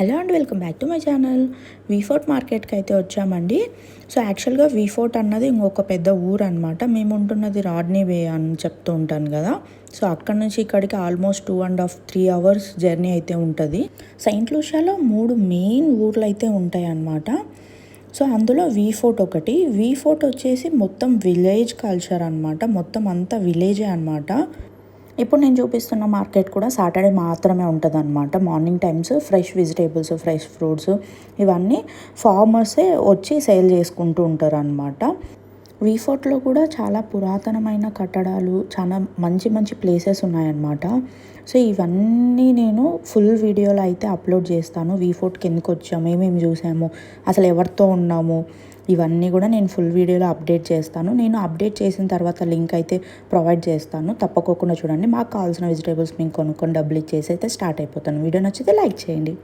Hello and welcome back to my channel. V fort మార్కెట్కి అయితే వచ్చామండి. సో యాక్చువల్గా వీఫోర్ట్ అన్నది ఇంకొక పెద్ద ఊరు అనమాట మేము ఉంటున్నది రాడ్నీ వే అని చెప్తూ ఉంటాను కదా. సో అక్కడ నుంచి ఇక్కడికి almost two and half three hours journey అయితే ఉంటుంది. సెయింట్ లూషియాలో మూడు మెయిన్ ఊర్లు అయితే ఉంటాయి అన్నమాట సో అందులో వీ ఫోర్ట్ ఒకటి. వీ ఫోర్ట్ వచ్చేసి మొత్తం విలేజ్ కల్చర్ అనమాట మొత్తం అంతా విలేజే అనమాట ఇప్పుడు నేను చూపిస్తున్న మార్కెట్ కూడా సాటర్డే మాత్రమే ఉంటుంది అనమాట morning times fresh vegetables fresh fruits ఇవన్నీ ఫార్మర్సే వచ్చి సేల్ చేసుకుంటూ ఉంటారు అనమాట వీఫోర్ట్లో కూడా చాలా పురాతనమైన కట్టడాలు చాలా మంచి మంచి ప్లేసెస్ ఉన్నాయన్నమాట. సో ఇవన్నీ నేను ఫుల్ వీడియోలో అయితే అప్లోడ్ చేస్తాను. వీఫోర్ట్కి ఎందుకు వచ్చాము ఏమేమి చూసాము అసలు ఎవరితో ఉన్నాము ఇవన్నీ కూడా నేను ఫుల్ వీడియోలో అప్డేట్ చేస్తాను. నేను అప్డేట్ చేసిన తర్వాత లింక్ అయితే ప్రొవైడ్ చేస్తాను. తప్పకోకుండా చూడండి. మాకు కావాల్సిన వెజిటేబుల్స్ మేము కొనుక్కొని డబ్బులు ఇచ్చేసి అయితే స్టార్ట్ అయిపోతాను. వీడియో నచ్చితే లైక్ చేయండి.